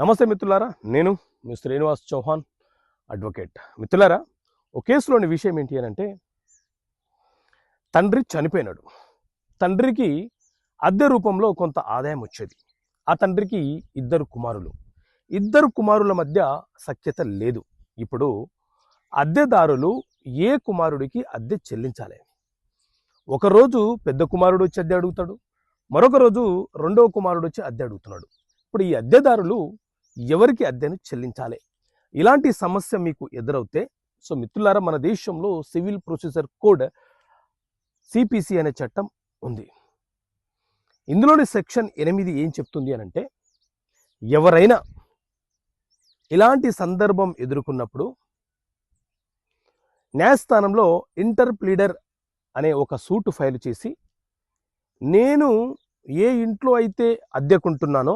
నమస్తే మిత్రులారా నేను మీ శ్రీనివాస్ చౌహాన్ అడ్వకేట్ మిత్రులారా ఒక కేసులోని విషయం ఏంటి అని అంటే తండ్రి చనిపోయినాడు. తండ్రికి అద్దె రూపంలో కొంత ఆదాయం వచ్చేది. ఆ తండ్రికి ఇద్దరు కుమారులు. ఇద్దరు కుమారుల మధ్య సఖ్యత లేదు. ఇప్పుడు అద్దెదారులు ఏ కుమారుడికి అద్దె చెల్లించాలి? ఒకరోజు పెద్ద కుమారుడు వచ్చి అద్దె అడుగుతాడు. మరొక రోజు రెండవ కుమారుడు వచ్చి అద్దె అడుగుతున్నాడు. ఇప్పుడు ఈ అద్దెదారులు ఎవరికి అద్దెను చెల్లించాలి? ఇలాంటి సమస్య మీకు ఎదురవుతే సో మిత్రులారా మన దేశంలో సివిల్ ప్రొసీజర్ కోడ్ సిపిసి అనే చట్టం ఉంది. ఇందులోని సెక్షన్ ఎనిమిది ఏం చెప్తుంది అని అంటే ఎవరైనా ఇలాంటి సందర్భం ఎదుర్కొన్నప్పుడు న్యాయస్థానంలో ఇంటర్ ప్లీడర్ అనే ఒక సూటు ఫైల్ చేసి నేను ఏ ఇంట్లో అయితే అద్దెకుంటున్నానో